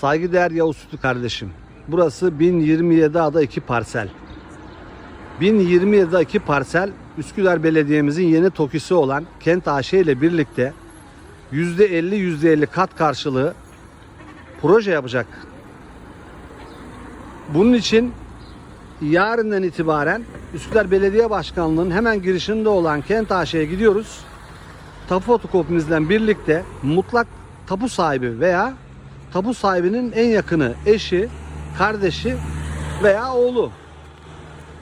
Saygıdeğer Yavuz Sütü kardeşim. Burası 1027 ada 2 parsel. 1027 2 parsel Üsküdar Belediye'mizin yeni TOKİ'si olan Kent AŞ ile birlikte %50 %50 kat karşılığı proje yapacak. Bunun için yarından itibaren Üsküdar Belediye Başkanlığı'nın hemen girişinde olan Kent AŞ'ye gidiyoruz. Tapu fotokopimizle birlikte mutlak tapu sahibi veya tapu sahibinin en yakını eşi, kardeşi veya oğlu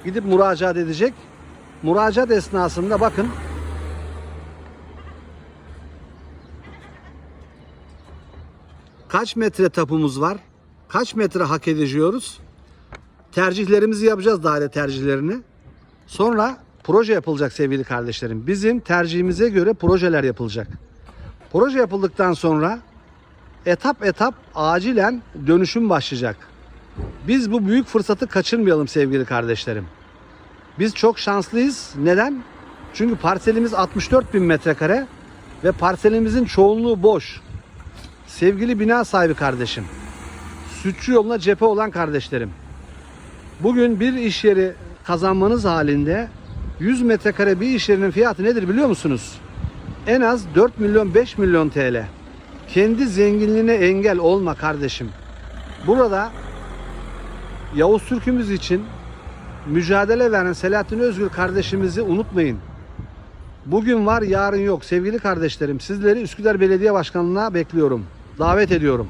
gidip müracaat edecek. Müracaat esnasında bakın kaç metre tapumuz var? Kaç metre hak edeceğiz? Tercihlerimizi yapacağız daire tercihlerini. Sonra proje yapılacak sevgili kardeşlerim. Bizim tercihimize göre projeler yapılacak. Proje yapıldıktan sonra etap etap acilen dönüşüm başlayacak. Biz bu büyük fırsatı kaçırmayalım sevgili kardeşlerim. Biz çok şanslıyız. Neden? Çünkü parselimiz 64 bin metrekare ve parselimizin çoğunluğu boş. Sevgili bina sahibi kardeşim, sütçü yoluna cephe olan kardeşlerim. Bugün bir iş yeri kazanmanız halinde 100 metrekare bir iş yerinin fiyatı nedir biliyor musunuz? En az 4 milyon 5 milyon TL. Kendi zenginliğine engel olma kardeşim. Burada Yavuz Türk'ümüz için mücadele veren Selahattin Özgür kardeşimizi unutmayın. Bugün var yarın yok sevgili kardeşlerim. Sizleri Üsküdar Belediye Başkanlığı'na bekliyorum. Davet ediyorum.